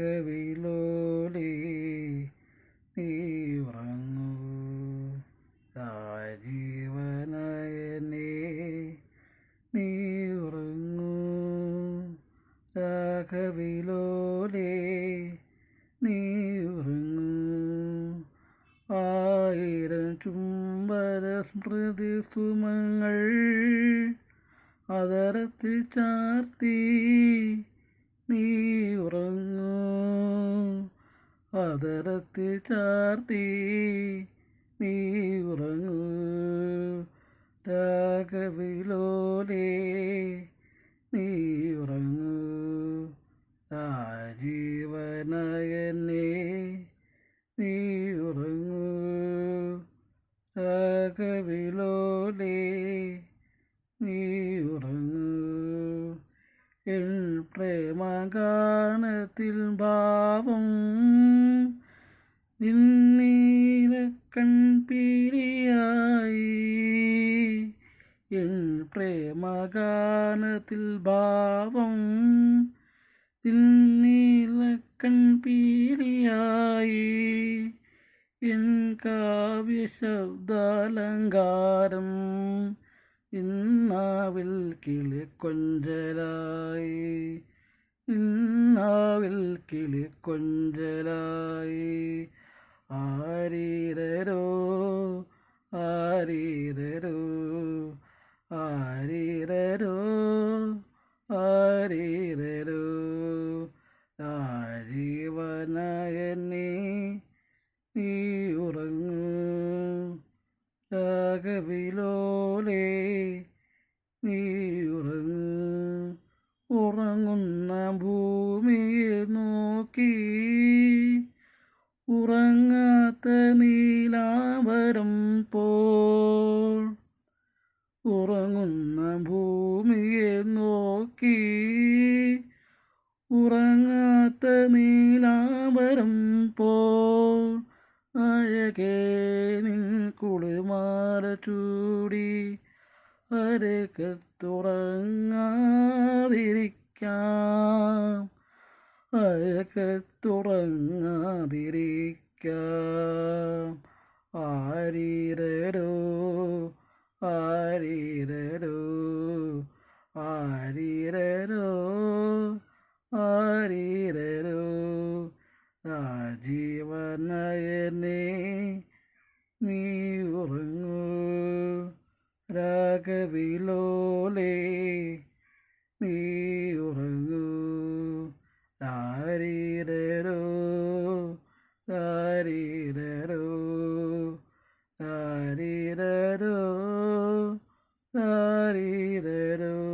രാഘവിലോലേ നീ ഉറങ്ങൂ. രാജീവനയനേ നീ ഉറങ്ങൂ. രാഘവിലോലേ നീ ഉറങ്ങൂ. ആയിരം ചുംബര സ്മൃതി സുമങ്ങൾ അതരത്തിൽ ചാർത്തി നീ ഉറങ്ങൂ. അതരത്തിൽ ചാർത്തി നീ ഉറങ്ങൂ. രാഘവിലോലേ നീ ഉറങ്ങൂ. രാജീവനയനേ നീ ഉറങ്ങൂ. രാഘവിലോലേ നീ ഉറങ്ങൂ. എൻ പ്രേമഗാനത്തിൽ ഭാവം നിന്നീലക്കൺ പീലിയായി എൻ പ്രേമഗാനത്തിൽ ഭാവം നിന്നീല കൺപീലിയായി. എൻ കാവ്യശബ്ദാലങ്കാരം ഇന്നാവിൽ കിളിക്കൊഞ്ചലായി. ഇന്നാവിൽ കിളിക്കൊഞ്ചലായി. രാഘവിലോലേ നീ ഉറങ്ങൂ. ഉറങ്ങുന്ന ഭൂമിയെ നോക്കി. ഉറങ്ങാത്ത നീലാവരം പോ ഉറങ്ങുന്ന ഭൂമിയെ നോക്കി. ഉറങ്ങാത്ത നീലാവരം പോൾ. അഴകേ നിൻ കുളിമാല ചൂടി അരക്കത്തുറങ്ങാതിരിക്കാം അരക്കത്തുറങ്ങാതിരിക്കാം ആരീരരോ ആരീരരോ ആരീരരോ. ജീവനയനെ നീ ഉറങ്ങു. രാഗവിലോലേ നീ ഉറങ്ങു. രാരീരോ രാരീരോ രാരീരോ രാരീരോ